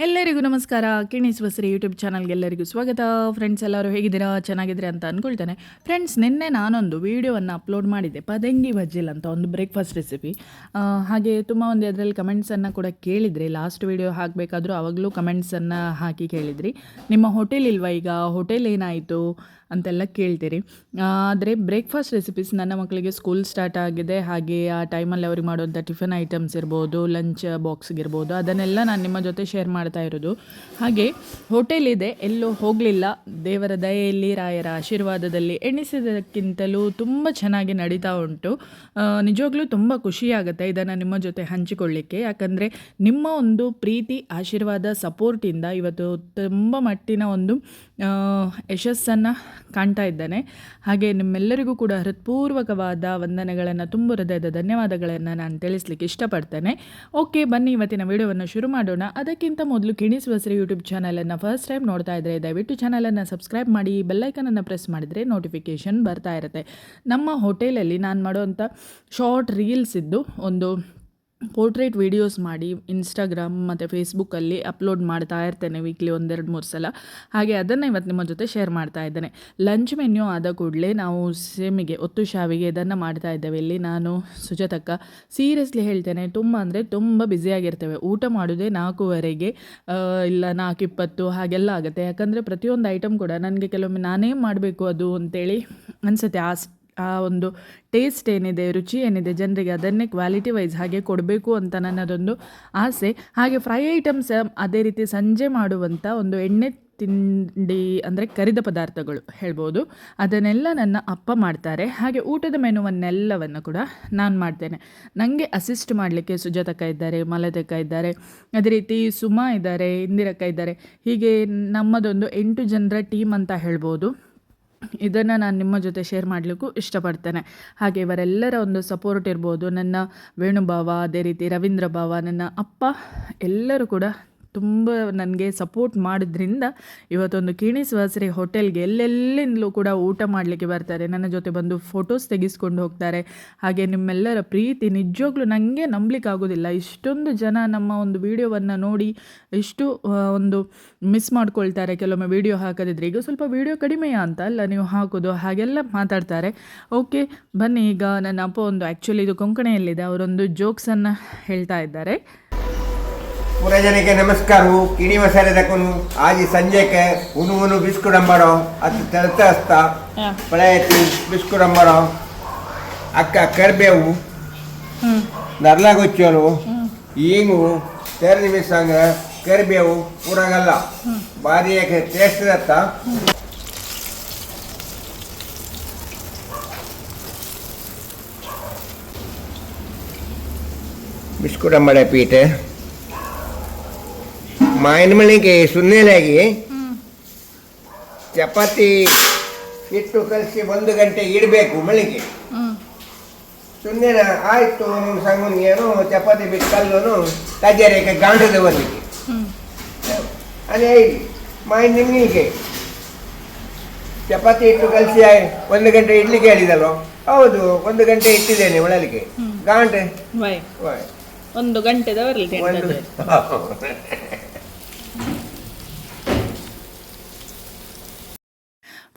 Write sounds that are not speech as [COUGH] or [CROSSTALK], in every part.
ಎಲ್ಲರಿಗೂ ನಮಸ್ಕಾರ. ಕಿಣಿಸ್ ಸರಿ ಯೂಟ್ಯೂಬ್ ಚಾನಲ್ಗೆ ಎಲ್ಲರಿಗೂ ಸ್ವಾಗತ. ಫ್ರೆಂಡ್ಸ್ ಎಲ್ಲರೂ ಹೇಗಿದ್ದೀರಾ? ಚೆನ್ನಾಗಿದ್ದೀರಾ ಅಂತ ಅಂದ್ಕೊಳ್ತೇನೆ ಫ್ರೆಂಡ್ಸ್ ನಿನ್ನೆ ನಾನೊಂದು ವೀಡಿಯೋವನ್ನು ಅಪ್ಲೋಡ್ ಮಾಡಿದ್ದೆ. ಪದಂಗಿ ಬಜ್ಜಿಲ್ ಅಂತ ಒಂದು ಬ್ರೇಕ್ಫಾಸ್ಟ್ ರೆಸಿಪಿ ಹಾಗೆ ತುಂಬ ಒಂದು ಅದರಲ್ಲಿ ಕಮೆಂಟ್ಸನ್ನು ಕೂಡ ಕೇಳಿದ್ರಿ. ಲಾಸ್ಟ್ ವೀಡಿಯೋ ಹಾಕಬೇಕಾದ್ರೂ ಆವಾಗಲೂ ಕಮೆಂಟ್ಸನ್ನು ಹಾಕಿ ಕೇಳಿದ್ರಿ. ನಿಮ್ಮ ಹೋಟೆಲ್ ಇಲ್ವಾ ಈಗ? ಹೋಟೆಲ್ ಏನಾಯಿತು? ಅಂತೆಲ್ಲ ಕೇಳ್ತೀರಿ. ಆದರೆ ಬ್ರೇಕ್ಫಾಸ್ಟ್ ರೆಸಿಪೀಸ್ ನನ್ನ ಮಕ್ಕಳಿಗೆ ಸ್ಕೂಲ್ ಸ್ಟಾರ್ಟ್ ಆಗಿದೆ. ಹಾಗೆ ಆ ಟೈಮಲ್ಲಿ ಅವ್ರಿಗೆ ಮಾಡುವಂಥ ಟಿಫನ್ ಐಟಮ್ಸ್ ಇರ್ಬೋದು ಲಂಚ್ ಬಾಕ್ಸ್ಗಿರ್ಬೋದು ಅದನ್ನೆಲ್ಲ ನಾನು ನಿಮ್ಮ ಜೊತೆ ಶೇರ್ ಮಾಡ್ತಾ ಇರೋದು. ಹಾಗೆ ಹೋಟೆಲ್ ಇದೆ, ಎಲ್ಲೂ ಹೋಗಲಿಲ್ಲ. ದೇವರ ದಯೆಯಲ್ಲಿ ರಾಯರ ಆಶೀರ್ವಾದದಲ್ಲಿ ಎಣಿಸಿದಕ್ಕಿಂತಲೂ ತುಂಬ ಚೆನ್ನಾಗಿ ನಡೀತಾ ಉಂಟು. ನಿಜವಾಗ್ಲೂ ತುಂಬ ಖುಷಿಯಾಗುತ್ತೆ ಇದನ್ನು ನಿಮ್ಮ ಜೊತೆ ಹಂಚಿಕೊಳ್ಳಿಕ್ಕೆ. ಯಾಕಂದರೆ ನಿಮ್ಮ ಒಂದು ಪ್ರೀತಿ, ಆಶೀರ್ವಾದ ಸಪೋರ್ಟಿಂದ ಇವತ್ತು ತುಂಬ ಮಟ್ಟಿನ ಒಂದು ಯಶಸ್ಸನ್ನು ಕಾಣ್ತಾ ಇದ್ದಾನೆ. ಹಾಗೆ ನಿಮ್ಮೆಲ್ಲರಿಗೂ ಕೂಡ ಹೃತ್ಪೂರ್ವಕವಾದ ವಂದನೆಗಳನ್ನು, ತುಂಬ ಹೃದಯದ ಧನ್ಯವಾದಗಳನ್ನು ನಾನು ತಿಳಿಸ್ಲಿಕ್ಕೆ ಇಷ್ಟಪಡ್ತೇನೆ. ಓಕೆ, ಬನ್ನಿ, ಇವತ್ತಿನ ವಿಡಿಯೋವನ್ನು ಶುರು ಮಾಡೋಣ. ಅದಕ್ಕಿಂತ ಮೊದಲು ಕಿಣಿಸುವ ಸರಿ ಯೂಟ್ಯೂಬ್ ಚಾನಲನ್ನು ಫಸ್ಟ್ ಟೈಮ್ ನೋಡ್ತಾ ಇದ್ದರೆ ದಯವಿಟ್ಟು ಚಾನಲನ್ನು ಸಬ್ಸ್ಕ್ರೈಬ್ ಮಾಡಿ ಬೆಲ್ಲೈಕನನ್ನು ಪ್ರೆಸ್ ಮಾಡಿದರೆ ನೋಟಿಫಿಕೇಷನ್ ಬರ್ತಾ ಇರುತ್ತೆ. ನಮ್ಮ ಹೋಟೆಲಲ್ಲಿ ನಾನು ಮಾಡುವಂಥ ಶಾರ್ಟ್ ರೀಲ್ಸ್ ಇದ್ದು, ಒಂದು ಪೋರ್ಟ್ರೇಟ್ ವೀಡಿಯೋಸ್ ಮಾಡಿ ಇನ್ಸ್ಟಾಗ್ರಾಮ್ ಮತ್ತು ಫೇಸ್ಬುಕ್ಕಲ್ಲಿ ಅಪ್ಲೋಡ್ ಮಾಡ್ತಾ ಇರ್ತೇನೆ ವೀಕ್ಲಿ ಒಂದೆರಡು ಮೂರು ಸಲ. ಹಾಗೆ ಅದನ್ನು ಇವತ್ತು ನಿಮ್ಮ ಜೊತೆ ಶೇರ್ ಮಾಡ್ತಾ ಇದ್ದೇನೆ. ಲಂಚ್ ಮೆನ್ಯೂ ಆದ ಕೂಡಲೇ ನಾವು ಸೇಮಿಗೆ ಒತ್ತು ಶಾವಿಗೆ ಇದನ್ನು ಮಾಡ್ತಾ ಇದ್ದೇವೆ. ಇಲ್ಲಿ ನಾನು, ಸುಜಾತಕ್ಕ ಸೀರಿಯಸ್ಲಿ ಹೇಳ್ತೇನೆ, ತುಂಬ ಅಂದರೆ ತುಂಬ ಬ್ಯುಸಿಯಾಗಿರ್ತೇವೆ ಊಟ ಮಾಡೋದೇ ನಾಲ್ಕೂವರೆಗೆ ಇಲ್ಲ ನಾಲ್ಕು ಇಪ್ಪತ್ತು ಹಾಗೆಲ್ಲ ಆಗುತ್ತೆ. ಯಾಕಂದರೆ ಪ್ರತಿಯೊಂದು ಐಟಮ್ ಕೂಡ ನನಗೆ ಕೆಲವೊಮ್ಮೆ ನಾನೇ ಮಾಡಬೇಕು ಅದು ಅಂತೇಳಿ ಅನಿಸುತ್ತೆ. ಆ ಆ ಒಂದು ಟೇಸ್ಟ್ ಏನಿದೆ, ರುಚಿ ಏನಿದೆ, ಜನರಿಗೆ ಅದನ್ನೇ ಕ್ವಾಲಿಟಿ ವೈಸ್ ಹಾಗೆ ಕೊಡಬೇಕು ಅಂತ ನನ್ನದೊಂದು ಆಸೆ. ಹಾಗೆ ಫ್ರೈ ಐಟಮ್ಸ್ ಅದೇ ರೀತಿ ಸಂಜೆ ಮಾಡುವಂಥ ಒಂದು ಎಣ್ಣೆ ತಿಂಡಿ ಅಂದರೆ ಕರಿದ ಪದಾರ್ಥಗಳು ಹೇಳ್ಬೋದು. ಅದನ್ನೆಲ್ಲ ನನ್ನ ಅಪ್ಪ ಮಾಡ್ತಾರೆ. ಹಾಗೆ ಊಟದ ಮೆನುವನ್ನೆಲ್ಲವನ್ನು ಕೂಡ ನಾನು ಮಾಡ್ತೇನೆ. ನನಗೆ ಅಸಿಸ್ಟ್ ಮಾಡಲಿಕ್ಕೆ ಸುಜಾತಕ್ಕ ಇದ್ದಾರೆ, ಮಲತಕ್ಕ ಇದ್ದಾರೆ, ಅದೇ ರೀತಿ ಸುಮಾ ಇದ್ದಾರೆ, ಇಂದಿರಕ್ಕ ಇದ್ದಾರೆ. ಹೀಗೆ ನಮ್ಮದೊಂದು ಎಂಟು ಜನರ ಟೀಮ್ ಅಂತ ಹೇಳ್ಬೋದು. ಇದನ್ನು ನಾನು ನಿಮ್ಮ ಜೊತೆ ಶೇರ್ ಮಾಡಲಿಕ್ಕೂ ಇಷ್ಟಪಡ್ತೇನೆ. ಹಾಗೆ ಇವರೆಲ್ಲರ ಒಂದು ಸಪೋರ್ಟ್ ಇರ್ಬೋದು. ನನ್ನ ವೇಣುಭಾವ ಅದೇ ರೀತಿ ರವೀಂದ್ರ ಭಾವ ನನ್ನ ಅಪ್ಪ ಎಲ್ಲರೂ ಕೂಡ ತುಂಬ ನನಗೆ ಸಪೋರ್ಟ್ ಮಾಡಿದ್ರಿಂದ ಇವತ್ತೊಂದು ಕಿಣಿಸ್ವಾಸರಿ ಹೋಟೆಲ್ಗೆ ಎಲ್ಲೆಲ್ಲಿಂದಲೂ ಕೂಡ ಊಟ ಮಾಡಲಿಕ್ಕೆ ಬರ್ತಾರೆ. ನನ್ನ ಜೊತೆ ಬಂದು ಫೋಟೋಸ್ ತೆಗೆಸ್ಕೊಂಡು ಹೋಗ್ತಾರೆ. ಹಾಗೆ ನಿಮ್ಮೆಲ್ಲರ ಪ್ರೀತಿ ನಿಜವಾಗ್ಲೂ ನನಗೆ ನಂಬಲಿಕ್ಕೆ ಆಗೋದಿಲ್ಲ ಇಷ್ಟೊಂದು ಜನ ನಮ್ಮ ಒಂದು ವಿಡಿಯೋವನ್ನು ನೋಡಿ ಇಷ್ಟು ಒಂದು ಮಿಸ್ ಮಾಡ್ಕೊಳ್ತಾರೆ. ಕೆಲವೊಮ್ಮೆ ವಿಡಿಯೋ ಹಾಕೋದಿದ್ರೆ ಈಗ ಸ್ವಲ್ಪ ವಿಡಿಯೋ ಕಡಿಮೆಯಾ ಅಂತ? ಅಲ್ಲ, ನೀವು ಹಾಕೋದು, ಹಾಗೆಲ್ಲ ಮಾತಾಡ್ತಾರೆ. ಓಕೆ, ಬನ್ನಿ ಈಗ ನನ್ನ ಅಪ್ಪ ಒಂದು ಆ್ಯಕ್ಚುಲಿ ಇದು ಕೊಂಕಣಿಯಲ್ಲಿದೆ. ಅವರೊಂದು ಜೋಕ್ಸನ್ನು ಹೇಳ್ತಾ ಇದ್ದಾರೆ. ಪುರಜನಕ್ಕೆ ನಮಸ್ಕಾರವು. ಕಿಣಿ ಮಸಾಲೆ ತಕೊಂಡು ಆಜಿ ಸಂಜೆಗೆ ಉನು ಉನು ಬಿಸ್ಕುಟ್ ಅಂಬಾಡೋ ಅದು ತಲತ ಹಸ್ತ. ಪಳೆಯತಿ ಬಿಸ್ಕುಟ್ ಅಂಬಾಡೋ ಅಕ್ಕ ಕರಿಬೇವು. ನರ್ಲಾಗೊಚ್ಚೋರು ಈಗು. ತೆರ ನಿಮಿಷಂಗ ಕರಿಬೇವು. ಪೂರಾಗಲ್ಲ. ಭಾರಿ ಟೇಸ್ಟ್ ದತ್ತ. ಬಿಸ್ಕುಟ್ ಅಂಬಾಡೆ ಪೀಟೆ ಮಾಯಿನ ಮಳೆಗೆ ಸುನ್ನೆಲಾಗಿ ಚಪಾತಿ ಇಟ್ಟು ಕಲಸಿ ಒಂದು ಗಂಟೆ ಇಡಬೇಕು ಮಳಿಗೆ ಸುನ್ನೆ ಆಯ್ತು ನಿಮ್ಮ ಸಂಗನ್ ಚಪಾತಿ ಬಿಟ್ಟು ಕಲ್ಲನು ಕಜ್ಜಾರಿಕೆ ಗಾಂಡದ ಒಂದಿಗೆ ಅದೇ ಮಾಯಿನ ನಿಮ್ಗೆ ಚಪಾತಿ ಇಟ್ಟು ಕಲಸಿ ಒಂದು ಗಂಟೆ ಇಡ್ಲಿಕ್ಕೆ ಹೇಳಿದಲ್ವ? ಹೌದು ಒಂದು ಗಂಟೆ ಇಟ್ಟಿದ್ದೇನೆ ಒಳಲಿಕ್ಕೆ ಗಾಂಟೆ ಒಂದು ಗಂಟೆ ಒಂದು ಗಂಟೆದ [LAUGHS] ಬರಲಿ ಒಂದು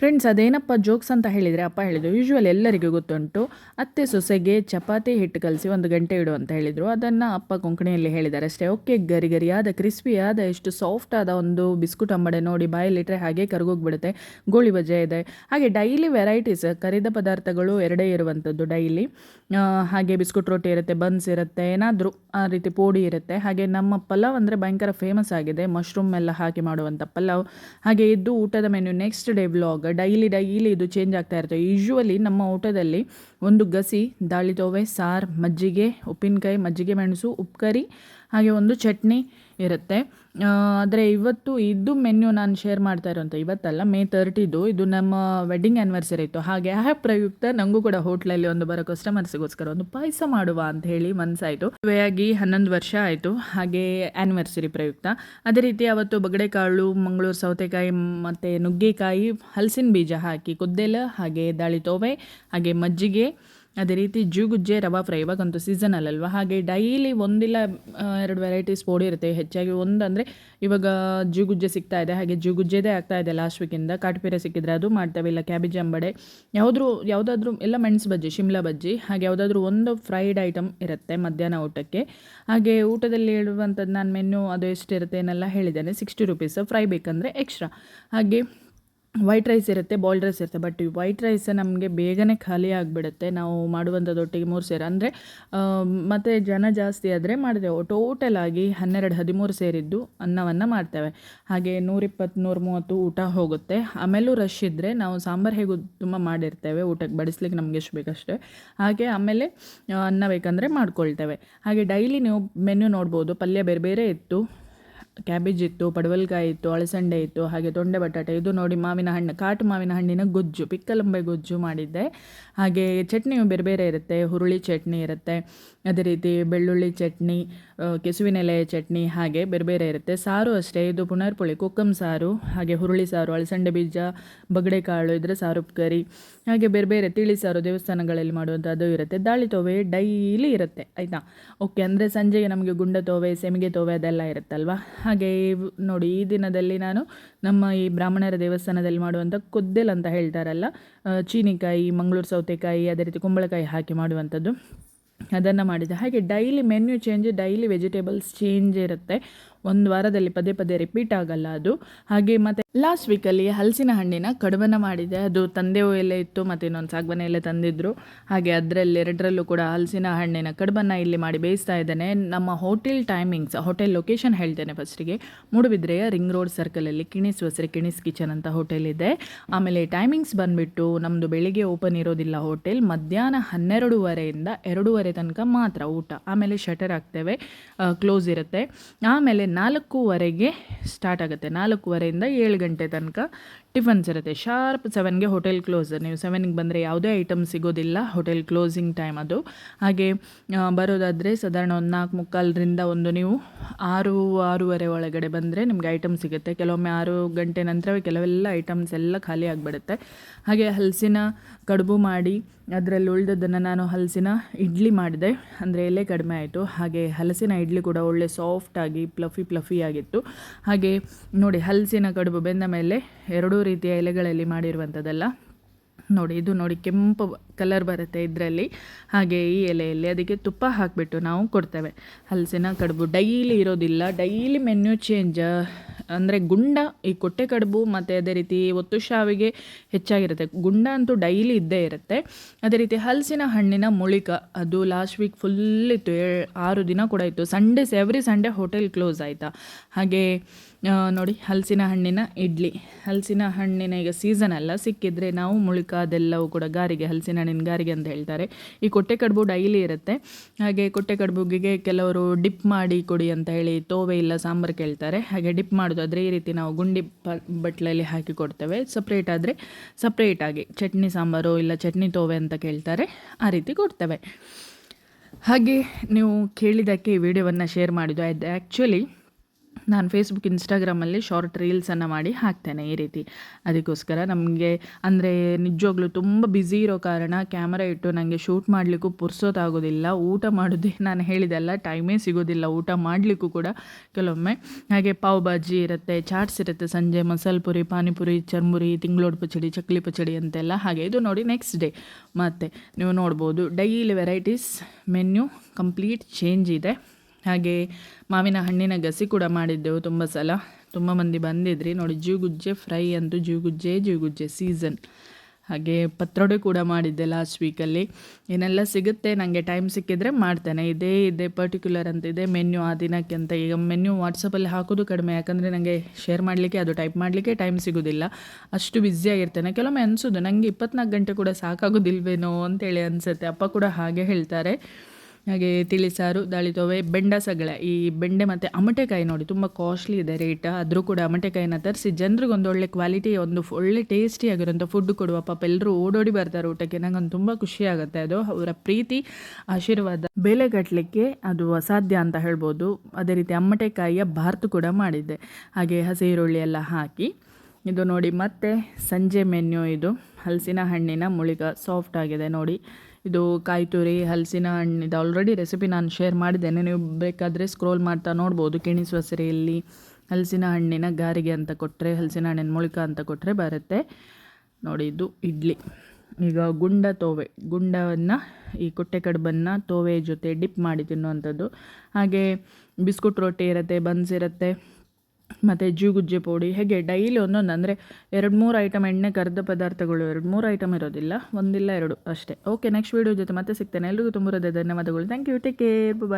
ಫ್ರೆಂಡ್ಸ್, ಅದೇನಪ್ಪ ಜೋಕ್ಸ್ ಅಂತ ಹೇಳಿದರೆ ಅಪ್ಪ ಹೇಳಿದರು ಯೂಶ್ವಲ್ ಎಲ್ಲರಿಗೂ ಗೊತ್ತುಂಟು. ಅತ್ತೆ, ಸೊಸೆಗೆ ಚಪಾತಿ ಹಿಟ್ಟು ಕಲಸಿ ಒಂದು ಗಂಟೆ ಇಡು ಅಂತ ಹೇಳಿದರು. ಅದನ್ನು ಅಪ್ಪ ಕೊಂಕಣಿಯಲ್ಲಿ ಹೇಳಿದ್ದಾರೆ ಅಷ್ಟೇ. ಓಕೆ, ಗರಿ ಗರಿಯಾದ, ಕ್ರಿಸ್ಪಿಯಾದ, ಎಷ್ಟು ಸಾಫ್ಟ್ ಆದ ಒಂದು ಬಿಸ್ಕುಟ್ ಅಂಬಡೆ ನೋಡಿ ಬಾಯಲ್ಲಿಟ್ಟರೆ ಹಾಗೆ ಕರಗೋಗ್ಬಿಡುತ್ತೆ. ಗೋಳಿ ಬಜೆ ಇದೆ. ಹಾಗೆ ಡೈಲಿ ವೆರೈಟೀಸ್ ಕರಿದ ಪದಾರ್ಥಗಳು ಎರಡೇ ಇರುವಂಥದ್ದು ಡೈಲಿ ಹಾಗೆ ಬಿಸ್ಕುಟ್ ರೊಟ್ಟಿ ಇರುತ್ತೆ ಬನ್ಸ್ ಇರುತ್ತೆ, ಏನಾದರೂ ಆ ರೀತಿ ಪೋಡಿ ಇರುತ್ತೆ. ಹಾಗೆ ನಮ್ಮ ಪಲಾವ್ ಅಂದರೆ ಭಯಂಕರ ಫೇಮಸ್ ಆಗಿದೆ. ಮಶ್ರೂಮ್ ಎಲ್ಲ ಹಾಕಿ ಮಾಡುವಂಥ ಪಲಾವ್. ಹಾಗೆ ಇದ್ದು ಊಟದ menu next day vlog daily daily ಇದು ಚೇಂಜ್ ಆಗ್ತಾ ಇರುತ್ತೆ. ಯೂಶ್ವಲಿ ನಮ್ಮ ಊಟದಲ್ಲಿ ಒಂದು ಗಸಿ, ದಾಳಿ ತೋವೆ, ಸಾರು, ಮಜ್ಜಿಗೆ, ಉಪ್ಪಿನಕಾಯಿ, ಮಜ್ಜಿಗೆ ಮೆಣಸು ಉಪ್ಪು ಹಾಗೆ ಒಂದು ಚಟ್ನಿ ಇರುತ್ತೆ. ಆದರೆ ಇವತ್ತು ಇದು ಮೆನ್ಯೂ ನಾನು ಶೇರ್ ಮಾಡ್ತಾ ಇರೋಂಥ ಇವತ್ತಲ್ಲ ಮೇ ತರ್ಟಿದು ಇದು ನಮ್ಮ ವೆಡ್ಡಿಂಗ್ ಆ್ಯನಿವರ್ಸರಿ ಇತ್ತು. ಹಾಗೆ ಆ ಪ್ರಯುಕ್ತ ನನಗೂ ಕೂಡ ಹೋಟ್ಲಲ್ಲಿ ಒಂದು ಬರೋ ಕಸ್ಟಮರ್ಸ್ಗೋಸ್ಕರ ಒಂದು ಪಾಯಸ ಮಾಡುವ ಅಂತ ಹೇಳಿ ಮನಸ್ಸಾಯಿತು ಆಗಿ ಹನ್ನೊಂದು ವರ್ಷ ಆಯಿತು. ಹಾಗೆ ಆ್ಯನಿವರ್ಸರಿ ಪ್ರಯುಕ್ತ. ಅದೇ ರೀತಿ ಅವತ್ತು ಬಗಡೆಕಾಳು, ಮಂಗಳೂರು ಸೌತೆಕಾಯಿ, ಮತ್ತು ನುಗ್ಗೆಕಾಯಿ, ಹಲಸಿನ ಬೀಜ ಹಾಕಿ, ಕುದ್ದೆಲ, ಹಾಗೆ ದಾಳಿ ತೋವೆ ಹಾಗೆ ಮಜ್ಜಿಗೆ ಅದೇ ರೀತಿ ಜೂಗುಜ್ಜೆ ರವಾ ಫ್ರೈ ಇವಾಗಂತೂ ಸೀಸನಲ್ ಅಲ್ವಾ ಹಾಗೆ ಡೈಲಿ ಒಂದಿಲ್ಲ ಎರಡು ವೆರೈಟೀಸ್ ಪೋಡಿ ಇರುತ್ತೆ. ಹೆಚ್ಚಾಗಿ ಒಂದಂದರೆ ಇವಾಗ ಜೂಗುಜ್ಜೆ ಸಿಗ್ತಾ ಇದೆ. ಹಾಗೆ ಜೂಗುಜ್ಜೆದೇ ಆಗ್ತಾ ಇದೆ ಲಾಸ್ಟ್ ವೀಕಿಂದ ಕಾಟುಪೀರೆ ಸಿಕ್ಕಿದ್ರೆ ಅದು ಮಾಡ್ತೇವೆ. ಇಲ್ಲ ಕ್ಯಾಬೇಜ್ ಅಂಬಡೆ. ಯಾವುದ್ರೂ, ಯಾವುದಾದ್ರೂ, ಎಲ್ಲ ಮೆಣಸು ಬಜ್ಜಿ, ಶಿಮ್ಲಾ ಬಜ್ಜಿ. ಹಾಗೆ ಯಾವುದಾದ್ರೂ ಒಂದು ಫ್ರೈಡ್ ಐಟಮ್ ಇರುತ್ತೆ ಮಧ್ಯಾಹ್ನ ಊಟಕ್ಕೆ. ಹಾಗೆ ಊಟದಲ್ಲಿ ಹೇಳುವಂಥದ್ದು ನಾನು ಮೆನ್ಯು ಅದು ಎಷ್ಟಿರುತ್ತೆ ಏನೆಲ್ಲ ಹೇಳಿದ್ದೇನೆ. ಸಿಕ್ಸ್ಟಿ ರುಪೀಸ್ ಫ್ರೈ ಬೇಕಂದರೆ ಎಕ್ಸ್ಟ್ರಾ ಹಾಗೆ ವೈಟ್ ರೈಸ್ ಇರುತ್ತೆ, ಬಾಯ್ಲ್ಡ್ ರೈಸ್ ಇರುತ್ತೆ, ಬಟ್ ಈ ವೈಟ್ ರೈಸ್ ನಮಗೆ ಬೇಗನೆ ಖಾಲಿ ಆಗಿಬಿಡುತ್ತೆ. ನಾವು ಮಾಡುವಂಥದ್ದು ಒಟ್ಟಿಗೆ ಮೂರು ಸೇರು, ಅಂದರೆ ಮತ್ತು ಜನ ಜಾಸ್ತಿ ಆದರೆ ಮಾಡಿದೆವು ಟೋಟಲ್ ಆಗಿ ಹನ್ನೆರಡು, ಹದಿಮೂರು ಸೇರಿದ್ದು ಅನ್ನವನ್ನು ಮಾಡ್ತೇವೆ. ಹಾಗೆ ನೂರಿಪ್ಪತ್ತು ನೂರ ಮೂವತ್ತು ಊಟ ಹೋಗುತ್ತೆ. ಆಮೇಲೂ ರಶ್ ಇದ್ದರೆ ನಾವು ಸಾಂಬಾರು ಹೇಗೂ ತುಂಬ ಮಾಡಿರ್ತೇವೆ, ಊಟಕ್ಕೆ ಬಡಿಸ್ಲಿಕ್ಕೆ ನಮಗೆ ಎಷ್ಟು ಬೇಕಷ್ಟೇ. ಹಾಗೆ ಆಮೇಲೆ ಅನ್ನ ಬೇಕಂದರೆ ಮಾಡ್ಕೊಳ್ತೇವೆ. ಹಾಗೆ ಡೈಲಿ ನೀವು ಮೆನ್ಯು ನೋಡ್ಬೋದು, ಪಲ್ಯ ಬೇರೆ ಬೇರೆ ಇತ್ತು. ಕ್ಯಾಬೇಜ್ ಇತ್ತು, ಪಡವಲ್ಕಾಯಿ ಇತ್ತು, ಅಳಸಂಡೆ ಇತ್ತು, ಹಾಗೆ ತೊಂಡೆ ಬಟಾಟೆ. ಇದು ನೋಡಿ ಮಾವಿನ ಹಣ್ಣು, ಕಾಟು ಮಾವಿನ ಹಣ್ಣಿನ ಗೊಜ್ಜು, ಪಿಕ್ಕಲಂಬೆ ಗೊಜ್ಜು ಮಾಡಿದ್ದೆ. ಹಾಗೆ ಚಟ್ನಿಯು ಬೇರೆ ಬೇರೆ ಇರುತ್ತೆ, ಹುರುಳಿ ಚಟ್ನಿ ಇರುತ್ತೆ, ಅದೇ ರೀತಿ ಬೆಳ್ಳುಳ್ಳಿ ಚಟ್ನಿ ಕೆಸುವಿನ ಕೆಸುವಿನೆಲೆ ಚಟ್ನಿ, ಹಾಗೆ ಬೇರೆ ಬೇರೆ ಇರುತ್ತೆ. ಸಾರು ಅಷ್ಟೇ, ಇದು ಪುನರ್ಪುಳಿ, ಕುಕ್ಕಂ ಸಾರು, ಹಾಗೆ ಹುರುಳಿ ಸಾರು, ಅಳಸಂಡೆ ಬೀಜ, ಬಗಡೆಕಾಳು, ಇದ್ರೆ ಸಾರು ಕರಿ, ಹಾಗೆ ಬೇರೆ ಬೇರೆ ತಿಳಿ ಸಾರು ದೇವಸ್ಥಾನಗಳಲ್ಲಿ ಮಾಡುವಂಥದ್ದು ಇರುತ್ತೆ. ದಾಳಿ ತೋವೆ ಡೈಲಿ ಇರುತ್ತೆ, ಆಯಿತಾ? ಓಕೆ, ಅಂದರೆ ಸಂಜೆಗೆ ನಮಗೆ ಗುಂಡ ತೋವೆ, ಸೆಮಿಗೆ ತೋವೆ ಅದೆಲ್ಲ ಇರುತ್ತಲ್ವಾ? ಹಾಗೆ ನೋಡಿ ಈ ದಿನದಲ್ಲಿ ನಾನು ನಮ್ಮ ಈ ಬ್ರಾಹ್ಮಣರ ದೇವಸ್ಥಾನದಲ್ಲಿ ಮಾಡುವಂಥ ಕೊದ್ದೆಲ್ ಅಂತ ಹೇಳ್ತಾರಲ್ಲ ಚೀನಿಕಾಯಿ, ಮಂಗಳೂರು ಸೌತೆಕಾಯಿ, ಅದೇ ರೀತಿ ಕುಂಬಳಕಾಯಿ ಹಾಕಿ ಮಾಡುವಂಥದ್ದು. ಅದನ್ನು ಮಾಡಿದ್ದೆ. ಹಾಗೆ daily menu change daily vegetables change ಇರುತ್ತೆ. ಒಂದು ವಾರದಲ್ಲಿ ಪದೇ ಪದೇ ರಿಪೀಟ್ ಆಗಲ್ಲ ಅದು. ಹಾಗೆ ಮತ್ತೆ ಲಾಸ್ಟ್ ವೀಕಲ್ಲಿ ಹಲಸಿನ ಹಣ್ಣಿನ ಕಡುಬನ ಮಾಡಿದೆ. ಅದು ತಂದೆ ಎಲೆ ಇತ್ತು, ಮತ್ತು ಇನ್ನೊಂದು ಸಾಗವನ ಎಲೆ ತಂದಿದ್ರು. ಹಾಗೆ ಅದರಲ್ಲಿ ಎರಡರಲ್ಲೂ ಕೂಡ ಹಲಸಿನ ಹಣ್ಣಿನ ಕಡುಬನ್ನು ಇಲ್ಲಿ ಮಾಡಿ ಬೇಯಿಸ್ತಾ ಇದ್ದೇನೆ. ನಮ್ಮ ಹೋಟೆಲ್ ಟೈಮಿಂಗ್ಸ್ ಹೋಟೆಲ್ ಲೊಕೇಶನ್ ಹೇಳ್ತೇನೆ ಫಸ್ಟಿಗೆ ಮೂಡುಬಿದ್ರೆಯ ರಿಂಗ್ ರೋಡ್ ಸರ್ಕಲಲ್ಲಿ ಕಿಣಿಸ್ ಹೊಸರೆ ಕಿಣಿಸ್ ಕಿಚನ್ ಅಂತ ಹೋಟೆಲ್ ಇದೆ. ಆಮೇಲೆ ಟೈಮಿಂಗ್ಸ್ ಬಂದುಬಿಟ್ಟು ನಮ್ಮದು ಬೆಳಿಗ್ಗೆ ಓಪನ್ ಇರೋದಿಲ್ಲ ಹೋಟೆಲ್ ಮಧ್ಯಾಹ್ನ ಹನ್ನೆರಡೂವರೆಯಿಂದ ಎರಡೂವರೆ ತನಕ ಮಾತ್ರ ಊಟ. ಆಮೇಲೆ ಶಟರ್ ಆಗ್ತೇವೆ ಕ್ಲೋಸ್ ಇರುತ್ತೆ. ಆಮೇಲೆ ನಾಲ್ಕೂವರೆಗೆ ಸ್ಟಾರ್ಟ್ ಆಗುತ್ತೆ. ನಾಲ್ಕೂವರೆಯಿಂದ ಏಳು ಗಂಟೆ ತನಕ ಟಿಫನ್ಸ್ ಇರುತ್ತೆ. ಶಾರ್ಪ್ ಸೆವೆನ್ಗೆ ಹೋಟೆಲ್ ಕ್ಲೋಸ್. ನೀವು ಸೆವೆನ್ಗೆ ಬಂದರೆ ಯಾವುದೇ ಐಟಮ್ ಸಿಗೋದಿಲ್ಲ ಹೋಟೆಲ್ ಕ್ಲೋಸಿಂಗ್ ಟೈಮ್ ಅದು. ಹಾಗೆ ಬರೋದಾದರೆ ಸಾಧಾರಣ ಒಂದು ನಾಲ್ಕು ಮುಕ್ಕಾಲರಿಂದ ಒಂದು ನೀವು ಆರು, ಆರೂವರೆ ಒಳಗಡೆ ಬಂದರೆ ನಿಮಗೆ ಐಟಮ್ ಸಿಗುತ್ತೆ. ಕೆಲವೊಮ್ಮೆ ಆರು ಗಂಟೆ ನಂತರವೇ ಕೆಲವೆಲ್ಲ ಐಟಮ್ಸ್ ಎಲ್ಲ ಖಾಲಿ ಆಗಿಬಿಡುತ್ತೆ. ಹಾಗೆ ಹಲಸಿನ ಕಡುಬು ಮಾಡಿ, ಅದರಲ್ಲಿ ಉಳಿದದ್ದನ್ನು ನಾನು ಹಲಸಿನ ಇಡ್ಲಿ ಮಾಡಿದೆ. ಅಂದರೆ ಎಲೆ ಕಡಿಮೆ ಆಯಿತು. ಹಾಗೆ ಹಲಸಿನ ಇಡ್ಲಿ ಕೂಡ ಒಳ್ಳೆ ಸಾಫ್ಟಾಗಿ ಪ್ಲಫಿ ಪ್ಲಫಿ ಆಗಿತ್ತು. ಹಾಗೆ ನೋಡಿ, ಹಲಸಿನ ಕಡುಬು ಬೆಂದ ಮೇಲೆ ಎರಡೂ ರೀತಿಯ ಎಲೆಗಳಲ್ಲಿ ಮಾಡಿರುವಂಥದ್ದಲ್ಲ. ನೋಡಿ ಇದು ನೋಡಿ ಕೆಂಪು ಕಲರ್ ಬರುತ್ತೆ ಇದರಲ್ಲಿ. ಹಾಗೆ ಈ ಎಲೆಯಲ್ಲಿ ಅದಕ್ಕೆ ತುಪ್ಪ ಹಾಕಿಬಿಟ್ಟು ನಾವು ಕೊಡ್ತೇವೆ. ಹಲಸಿನ ಕಡುಬು ಡೈಲಿ ಇರೋದಿಲ್ಲ. ಡೈಲಿ ಮೆನ್ಯೂ ಚೇಂಜ್, ಅಂದರೆ ಗುಂಡ, ಈ ಕೊಟ್ಟೆ ಕಡುಬು ಮತ್ತು ಅದೇ ರೀತಿ ಒತ್ತು ಶಾವಿಗೆ ಹೆಚ್ಚಾಗಿರುತ್ತೆ. ಗುಂಡ ಅಂತೂ ಡೈಲಿ ಇದ್ದೇ ಇರುತ್ತೆ. ಅದೇ ರೀತಿ ಹಲಸಿನ ಹಣ್ಣಿನ ಮುಳಿಕ, ಅದು ಲಾಸ್ಟ್ ವೀಕ್ ಫುಲ್ ಇತ್ತು. ಆರು ದಿನ ಕೂಡ ಇತ್ತು. Sundays every Sunday hotel close ಆಯಿತಾ? ಹಾಗೆ ನೋಡಿ, ಹಲಸಿನ ಹಣ್ಣಿನ ಇಡ್ಲಿ. ಹಲಸಿನ ಹಣ್ಣಿನ ಈಗ ಸೀಸನ್ ಅಲ್ಲ, ಸಿಕ್ಕಿದ್ರೆ ನಾವು ಮುಳಿಕ ಅದೆಲ್ಲವೂ ಕೂಡ ಗಾರಿಗೆ ಹಲಸಿನ ಹಣ್ಣಿನ ಗಾರಿಗೆ ಅಂತ ಹೇಳ್ತಾರೆ. ಈ ಕೊಟ್ಟೆ ಕಡುಬು ಡೈಲಿ ಇರುತ್ತೆ. ಹಾಗೆ ಕೊಟ್ಟೆ ಕಡುಬುಗೆ ಕೆಲವರು ಡಿಪ್ ಮಾಡಿ ಕೊಡಿ ಅಂತ ಹೇಳಿ ತೋವೆ ಇಲ್ಲ ಸಾಂಬಾರು ಕೇಳ್ತಾರೆ. ಹಾಗೆ ಡಿಪ್ ಮಾಡೋದಾದರೆ ಈ ರೀತಿ ನಾವು ಗುಂಡಿ ಬಟ್ಲಲ್ಲಿ ಹಾಕಿ ಕೊಡ್ತೇವೆ. ಸಪ್ರೇಟ್ ಆದರೆ ಸಪ್ರೇಟಾಗಿ ಚಟ್ನಿ ಸಾಂಬಾರು ಇಲ್ಲ ಚಟ್ನಿ ತೋವೆ ಅಂತ ಕೇಳ್ತಾರೆ. ಆ ರೀತಿ ಕೊಡ್ತೇವೆ. ಹಾಗೆ ನೀವು ಕೇಳಿದ್ದಕ್ಕೆ ಈ ವಿಡಿಯೋವನ್ನು ಶೇರ್ ಮಾಡಿದ್ದು ಅದು ಆ್ಯಕ್ಚುಲಿ ನಾನು ಫೇಸ್ಬುಕ್ ಇನ್ಸ್ಟಾಗ್ರಾಮಲ್ಲಿ ಶಾರ್ಟ್ ರೀಲ್ಸನ್ನು ಮಾಡಿ ಹಾಕ್ತೇನೆ ಈ ರೀತಿ. ಅದಕ್ಕೋಸ್ಕರ ನಮಗೆ ಅಂದರೆ ನಿಜವಾಗ್ಲೂ ತುಂಬ ಬ್ಯುಸಿ ಇರೋ ಕಾರಣ ಕ್ಯಾಮರಾ ಇಟ್ಟು ನನಗೆ ಶೂಟ್ ಮಾಡಲಿಕ್ಕೂ ಪುರ್ಸೋತಾಗೋದಿಲ್ಲ. ಊಟ ಮಾಡೋದೇ [LAUGHS] ನಾನು ಹೇಳಿದೆಲ್ಲ ಟೈಮೇ ಸಿಗೋದಿಲ್ಲ. ಊಟ ಮಾಡಲಿಕ್ಕೂ ಕೂಡ ಕೆಲವೊಮ್ಮೆ. ಹಾಗೆ ಪಾವ್ ಭಾಜಿ ಇರುತ್ತೆ, ಚಾಟ್ಸ್ ಇರುತ್ತೆ, ಸಂಜೆ ಮಸಾಲೆ ಪುರಿ, ಪಾನಿಪುರಿ, ಚರ್ಮುರಿ ತಿಂಗಳೋಡು ಪಚಡಿ, ಚಕ್ಲಿ ಪಚಡಿ ಅಂತೆಲ್ಲ ಹಾಗೆ. ಇದು ನೋಡಿ ನೆಕ್ಸ್ಟ್ ಡೇ ಮತ್ತು ನೀವು ನೋಡ್ಬೋದು. Daily varieties menu complete change ಇದೆ. ಹಾಗೆ ಮಾವಿನ ಹಣ್ಣಿನ ಗಸಿ ಕೂಡ ಮಾಡಿದ್ದೆವು ತುಂಬ ಸಲ. ತುಂಬ ಮಂದಿ ಬಂದಿದ್ರಿ. ನೋಡಿ, ಜೀವಗುಜ್ಜೆ ಫ್ರೈ ಅಂತೂ ಜೀವಗುಜ್ಜೆ ಜೀವಗುಜ್ಜೆ ಸೀಸನ್. ಹಾಗೆ ಪತ್ರೊಡೆ ಕೂಡ ಮಾಡಿದ್ದೆ ಲಾಸ್ಟ್ ವೀಕಲ್ಲಿ ಏನೆಲ್ಲ ಸಿಗುತ್ತೆ ನನಗೆ ಟೈಮ್ ಸಿಕ್ಕಿದ್ರೆ ಮಾಡ್ತೇನೆ. ಇದೇ, ಇದೆ ಪರ್ಟಿಕ್ಯುಲರ್ ಅಂತ, ಇದೆ ಮೆನ್ಯೂ ಆ ದಿನಕ್ಕೆ ಅಂತ. ಈಗ ಮೆನ್ಯೂ ವಾಟ್ಸಪ್ಪಲ್ಲಿ ಹಾಕೋದು ಕಡಿಮೆ. ಯಾಕಂದರೆ ನನಗೆ ಶೇರ್ ಮಾಡಲಿಕ್ಕೆ, ಅದು ಟೈಪ್ ಮಾಡಲಿಕ್ಕೆ ಟೈಮ್ ಸಿಗೋದಿಲ್ಲ. ಅಷ್ಟು ಬ್ಯುಸಿಯಾಗಿರ್ತೇನೆ ಕೆಲವೊಮ್ಮೆ ಅನಿಸೋದು ನನಗೆ ಇಪ್ಪತ್ನಾಲ್ಕು ಗಂಟೆ ಕೂಡ ಸಾಕಾಗೋದಿಲ್ವೇನೋ ಅಂತೇಳಿ ಅನಿಸುತ್ತೆ. ಅಪ್ಪ ಕೂಡ ಹಾಗೆ ಹೇಳ್ತಾರೆ. ಹಾಗೆ ತಿಳಿಸಾರು, ದಾಳಿತೋವೆ ಬೆಂಡ ಸಗಳ ಈ ಬೆಂಡೆ ಮತ್ತು ಅಮಟೆಕಾಯಿ ನೋಡಿ, ತುಂಬ ಕಾಸ್ಟ್ಲಿ ಇದೆ ರೇಟ್ ಆದರೂ ಕೂಡ ಅಮಟೆಕಾಯಿನ ತರಿಸಿ, ಜನರಿಗೆ ಒಂದು ಒಳ್ಳೆ ಕ್ವಾಲಿಟಿ ಒಂದು ಒಳ್ಳೆ ಟೇಸ್ಟಿ ಆಗಿರೋಂಥ ಫುಡ್ ಕೊಡುವ ಪಾಪ ಎಲ್ಲರೂ ಓಡೋಡಿ ಬರ್ತಾರೆ ಊಟಕ್ಕೆ. ನಂಗೊಂದು ತುಂಬ ಖುಷಿ ಆಗುತ್ತೆ. ಅದು ಅವರ ಪ್ರೀತಿ, ಆಶೀರ್ವಾದ. ಬೆಲೆ ಕಟ್ಟಲಿಕ್ಕೆ ಅದು ಅಸಾಧ್ಯ ಅಂತ ಹೇಳ್ಬೋದು. ಅದೇ ರೀತಿ ಅಮ್ಮಟೆಕಾಯಿಯ ಭಾರತ ಕೂಡ ಮಾಡಿದ್ದೆ. ಹಾಗೆ ಹಸಿ ಈರುಳ್ಳಿ ಎಲ್ಲ ಹಾಕಿ, ಇದು ನೋಡಿ ಮತ್ತೆ ಸಂಜೆ ಮೆನ್ಯೂ ಇದು. ಹಲಸಿನ ಹಣ್ಣಿನ ಮುಳಿಗ ಸಾಫ್ಟ್ ಆಗಿದೆ ನೋಡಿ. ಇದು ಕಾಯಿ ತುರಿ, ಹಲಸಿನ ಹಣ್ಣಿದು ಆಲ್ರೆಡಿ ರೆಸಿಪಿ ನಾನು ಶೇರ್ ಮಾಡಿದ್ದೇನೆ. ನೀವು ಬೇಕಾದರೆ ಸ್ಕ್ರೋಲ್ ಮಾಡ್ತಾ ನೋಡ್ಬೋದು. ಕಿಣಿಸ್ವಸರಿಯಲ್ಲಿ ಹಲಸಿನ ಹಣ್ಣಿನ ಗಾರಿಗೆ ಅಂತ ಕೊಟ್ಟರೆ ಹಲಸಿನ ಹಣ್ಣಿನ ಮೊಳಕ ಅಂತ ಕೊಟ್ಟರೆ ಬರುತ್ತೆ. ನೋಡಿ, ಇದು ಇಡ್ಲಿ. ಈಗ ಗುಂಡ ತೋವೆ. ಗುಂಡವನ್ನು, ಈ ಕೊಟ್ಟೆ ಕಡುಬನ್ನು ತೋವೆ ಜೊತೆ ಡಿಪ್ ಮಾಡಿ ತಿನ್ನುವಂಥದ್ದು. ಹಾಗೆ ಬಿಸ್ಕುಟ್ ರೊಟ್ಟಿ ಇರುತ್ತೆ, ಬನ್ಸ್ ಇರುತ್ತೆ. ಮತ್ತು ಜೀಗುಜ್ಜೆ ಪುಡಿ, ಹೇಗೆ ಡೈಲಿ ಒಂದೊಂದು ಅಂದರೆ ಎರಡು ಮೂರು ಐಟಮ್ ಎಣ್ಣೆ ಕರೆದ ಪದಾರ್ಥಗಳು, ಎರಡು ಮೂರು ಐಟಮ್ ಇರೋದಿಲ್ಲ, ಒಂದಿಲ್ಲ ಎರಡು ಅಷ್ಟೇ. ಓಕೆ ನೆಕ್ಸ್ಟ್ ವೀಡಿಯೋ ಜೊತೆ ಮತ್ತೆ ಸಿಗ್ತೇನೆ. ಎಲ್ಲರಿಗೂ ತುಂಬ ಧನ್ಯವಾದಗಳು. Thank you take care bye